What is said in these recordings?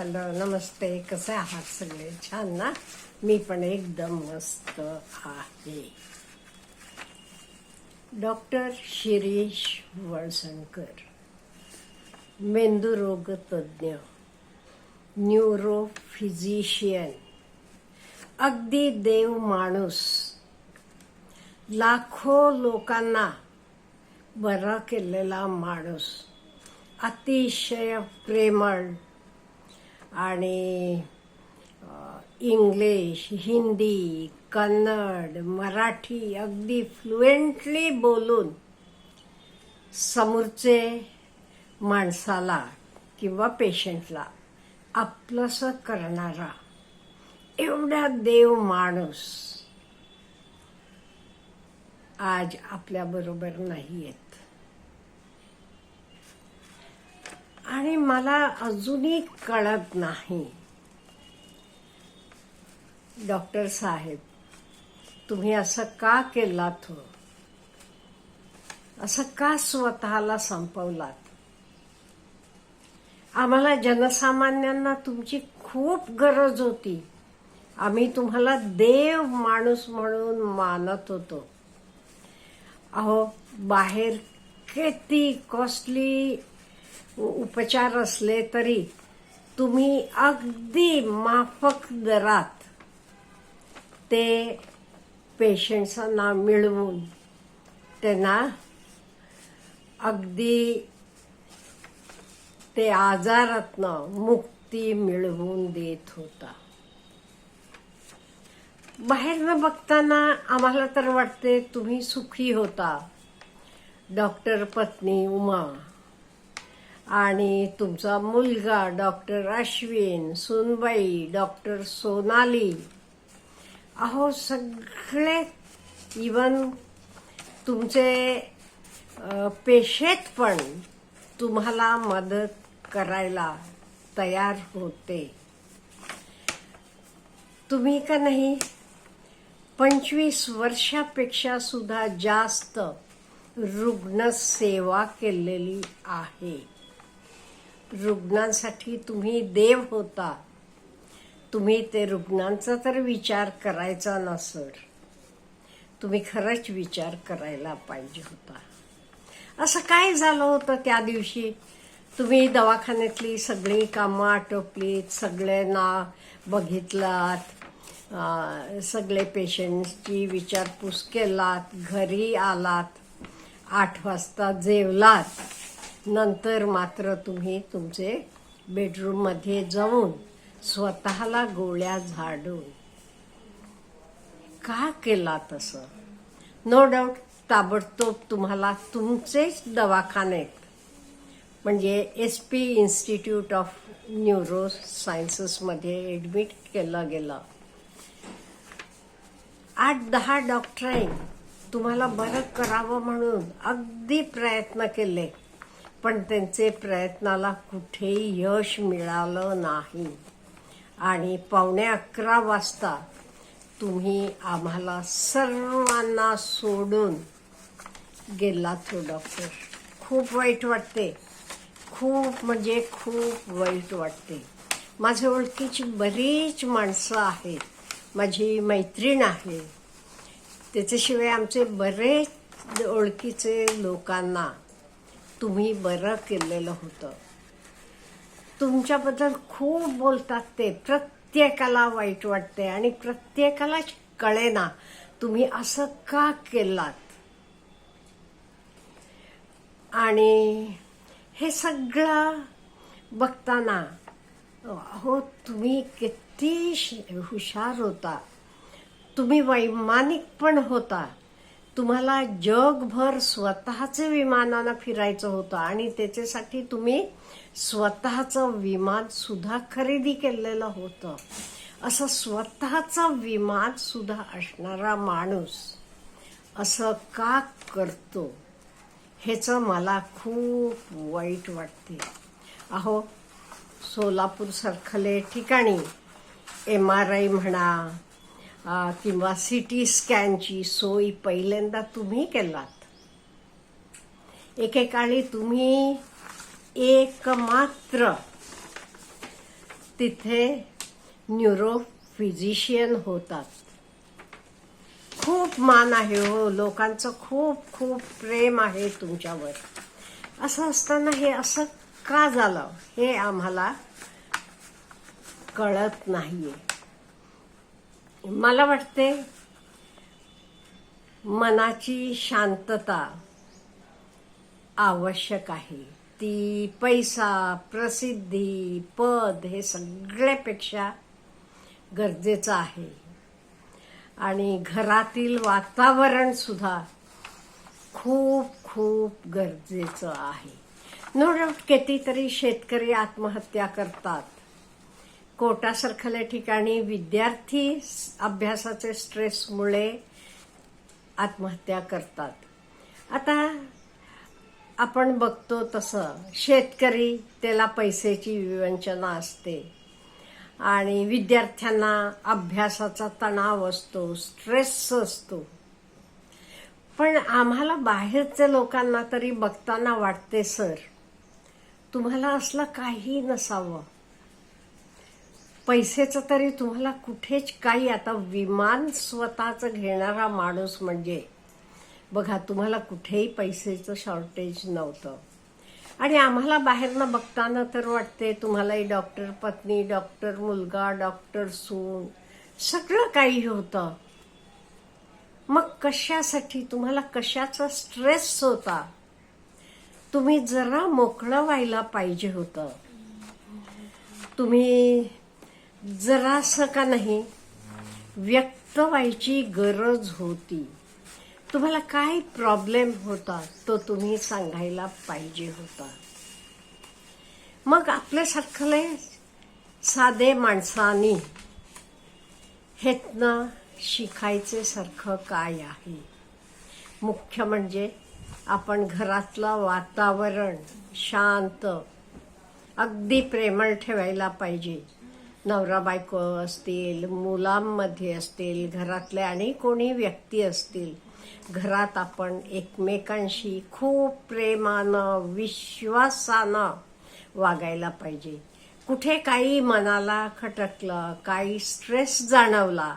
Hello नमस्ते कसे आहात सगळे? छान ना? मी पण एकदम मस्त आहे. डॉक्टर शिरीष वळसणकर मेंदुरोग तज्ज्ञ न्यूरो फिजिशियन अगदी देव माणूस. लाखो लोकांना बरा केलेला माणूस. अतिशय प्रेमळ आणि इंग्लिश हिंदी कन्नड मराठी अगदी फ्लुएंटली बोलून समोरचे माणसाला किंवा पेशंटला आपलंसं करणारा एवढा देव माणूस आज आपल्याबरोबर नाही आहेत आणि मला अजूनही कळत नाही. डॉक्टर साहेब तुम्ही असं का केलात हो? असं का स्वतःला संपवलात? आम्हाला जनसामान्यांना तुमची खूप गरज होती. आम्ही तुम्हाला देव माणूस म्हणून मानत होतो. अहो बाहेर किती कॉस्टली उपचार असले तरी तुम्ही अगदी माफक दरात ते पेशंट्सांना मिळवून त्यांना अगदी ते आजारातनं मुक्ती मिळवून देत होता. बाहेरनं बघताना आम्हाला तर वाटते तुम्ही सुखी होता. डॉक्टर पत्नी उमा. आणि तुमचा मुलगा डॉक्टर अश्विन सुनबाई डॉक्टर सोनाली. अहो सगळे इवन तुमचे पेशेत पण तुम्हाला मदत करायला तयार होते. तुम्ही का नाही? पंचवीस वर्षापेक्षा सुद्धा जास्त रुग्णसेवा केलेली आहे. रुग्णांसाठी तुम्ही देव होता. तुम्ही ते रुग्णांचा तर विचार करायचा ना सर तुम्ही खरंच विचार करायला पाहिजे होता. असं काय झालं होतं त्या दिवशी? तुम्ही दवाखान्यातली सगळी कामं आटोपलीत सगळ्यांना बघितलात सगळे पेशंटची विचारपूस केलात घरी आलात आठ वाजता जेवलात. नंतर मात्र तुम्ही तुमचे बेडरूममध्ये जाऊन स्वतःला गोळ्या झाडून. का केला तसं? नो डाऊट ताबडतोब तुम्हाला तुमचेच दवाखान्यात म्हणजे S P institute of neuro सायन्सेसमध्ये admit केलं गेलं. आठ दहा डॉक्टरांनी तुम्हाला बरं करावं म्हणून अगदी प्रयत्न केले पण त्यांचे प्रयत्नाला कुठेही यश मिळालं नाही. आणि पावणे अकरा वाजता तुम्ही आम्हाला सर्वांना सोडून गेलात हो डॉक्टर खूप वाईट वाटते. खूप म्हणजे खूप वाईट वाटते. माझ्या ओळखीची बरीच माणसं आहेत. माझी मैत्रीण आहे. त्याच्याशिवाय आमचे बरेच ओळखीचे लोकांना तुम्ही बरं केलेलं होतं. तुमच्याबद्दल खूप बोलतात ते. प्रत्येकाला वाईट वाटते आणि प्रत्येकाला कळेना तुम्ही असं का केलात. आणि हे सगळं बघताना हो तुम्ही किती हुशार होता. तुम्ही वैमानिक पण होता. तुम्हाला जगभर स्वतःचे विमानानं फिरायचं होतं आणि त्याच्यासाठी तुम्ही स्वतःचं विमान सुद्धा खरेदी केलेलं होतं. असं स्वतःचं विमान सुद्धा असणारा माणूस असं का करतो ह्याचं मला खूप वाईट वाटते. अहो सोलापूरसारखले ठिकाणी एम आर आय म्हणा किंवा सी टी स्कॅनची सोय पहिल्यांदा तुम्ही केलात. एकेकाळी तुम्ही एकमात्र तिथे न्यूरो फिजिशियन होतात. खूप मान आहे हो लोकांचं खूप खूप प्रेम आहे तुमच्यावर. असं असताना हे असं का झालं हे आम्हाला कळत नाहीये. मला वाटते मनाची शांतता आवश्यक आहे. ती पैसा प्रसिद्धी पद हे सगळ्यापेक्षा गरजेचं आहे. आणि घरातील वातावरण सुद्धा खूप खूप गरजेचं आहे. नो डाऊट कितीतरी शेतकरी आत्महत्या करतात. कोटासारख्या ठिकाणी विद्यार्थी अभ्यासाचे स्ट्रेसमुळे आत्महत्या करतात. आता आपण बघतो तसं शेतकरी त्याला पैशाची विवंचना असते आणि विद्यार्थ्यांना अभ्यासाचा तणाव असतो स्ट्रेस असतो. पण आम्हाला बाहेरच्या लोकांना तरी बघताना वाटते सर तुम्हाला असलं काही नसावं. पैसेचं तरी तुम्हाला कुठेच काही आता विमान स्वतःच घेणारा माणूस म्हणजे बघा तुम्हाला कुठेही पैसेचं शॉर्टेज नव्हतं. आणि आम्हाला बाहेरनं बघताना तर वाटते तुम्हालाही डॉक्टर पत्नी डॉक्टर मुलगा डॉक्टर सून सगळं काही होतं. मग कशासाठी तुम्हाला कशाचा स्ट्रेस होता? तुम्ही जरा मोकळं व्हायला पाहिजे होतं. तुम्ही जरासं का नाही? व्यक्त व्हायची गरज होती. तुम्हाला काय प्रॉब्लेम होता तो तुम्ही सांगायला पाहिजे होता. मग आपल्यासारखले साधे माणसानी हेतनं शिकायचे सारखं काय आहे? मुख्य म्हणजे आपण घरातलं वातावरण शांत अगदी प्रेमळ ठेवायला पाहिजे. नवरा बायको असतील मुलांमध्ये असतील घरातले आणि कोणी व्यक्ती असतील घरात आपण एकमेकांशी खूप प्रेमानं विश्वासानं वागायला पाहिजे. कुठे काही मनाला खटकलं काही स्ट्रेस जाणवला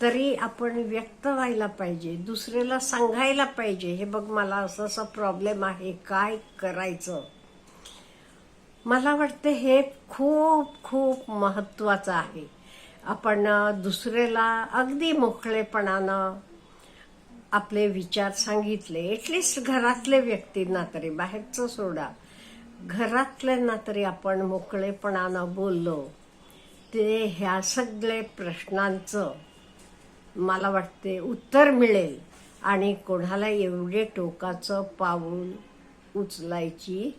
तरी आपण व्यक्त व्हायला पाहिजे दुसऱ्याला सांगायला पाहिजे हे बघ मला असं असं प्रॉब्लेम आहे काय करायचं? मला वाटतं हे खूप खूप महत्वाचं आहे. आपण दुसऱ्याला अगदी मोकळेपणानं आपले विचार सांगितले. एटलिस्ट घरातले व्यक्तींना तरी बाहेरचं सोडा. घरातल्यांना तरी आपण मोकळेपणानं बोललो. ते ह्या सगळे प्रश्नांचं मला वाटते उत्तर मिळेल आणि कोणाला एवढे टोकाचं पाऊल उचलायची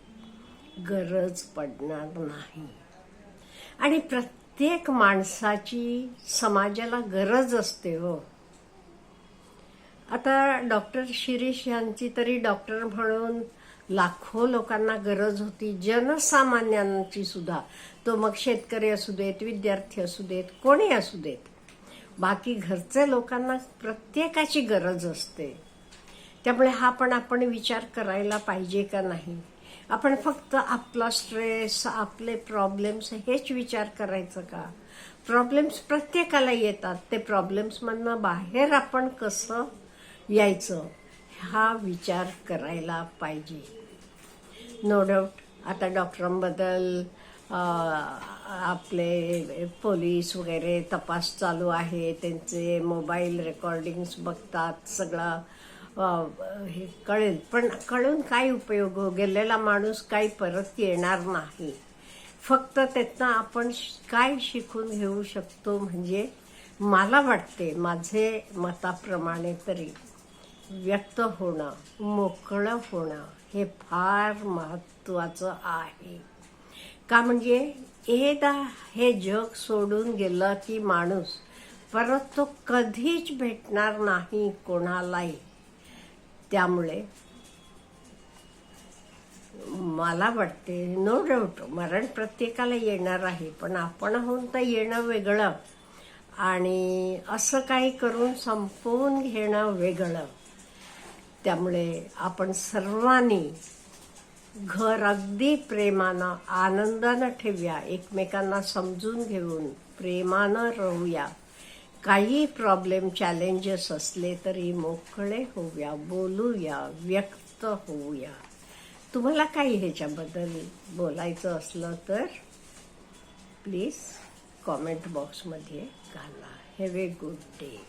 गरज पडणार नाही. आणि प्रत्येक माणसाची समाजाला गरज असते हो. आता डॉक्टर शिरीष यांची तरी डॉक्टर म्हणून लाखो लोकांना गरज होती जनसामान्यांची सुद्धा. तो मग शेतकरी असू देत विद्यार्थी असू देत कोणी असू देत. बाकी घरचे लोकांना प्रत्येकाची गरज असते. त्यामुळे हा पण आपण विचार करायला पाहिजे का नाही? आपण फक्त आपला स्ट्रेस आपले प्रॉब्लेम्स हेच विचार करायचं का? प्रॉब्लेम्स प्रत्येकाला येतात. ते प्रॉब्लेम्समधनं बाहेर आपण कसं यायचं? हा विचार करायला पाहिजे. नो डाऊट आता डॉक्टरांबद्दल आपले पोलीस वगैरे तपास चालू आहे. त्यांचे मोबाईल रेकॉर्डिंग्स बघतात सगळं. हे कळेल. पण कळून काय उपयोग हो गेलेला माणूस काही परत येणार नाही. फक्त त्यातनं आपण काय शिकून घेऊ शकतो म्हणजे मला वाटते माझे मताप्रमाणे तरी व्यक्त होणं मोकळं होणं हे फार महत्वाचं आहे. का म्हणजे एकदा हे जग सोडून गेलं की माणूस परत तो कधीच भेटणार नाही कोणालाही. त्यामुळे मला वाटते नो डाऊट मरण प्रत्येकाला येणार आहे पण आपण होऊन तर येणं वेगळं. आणि असं काही करून संपवून घेणं वेगळं. त्यामुळे आपण सर्वांनी घर अगदी प्रेमानं आनंदानं ठेवूया एकमेकांना समजून घेऊन प्रेमानं राहूया. काही प्रॉब्लेम चॅलेंजेस असले तरी मोकळे होऊया बोलूया व्यक्त होऊया. तुम्हाला काही ह्याच्याबद्दल बोलायचं असलं तर प्लीज कॉमेंट बॉक्समध्ये घाला. Have a good day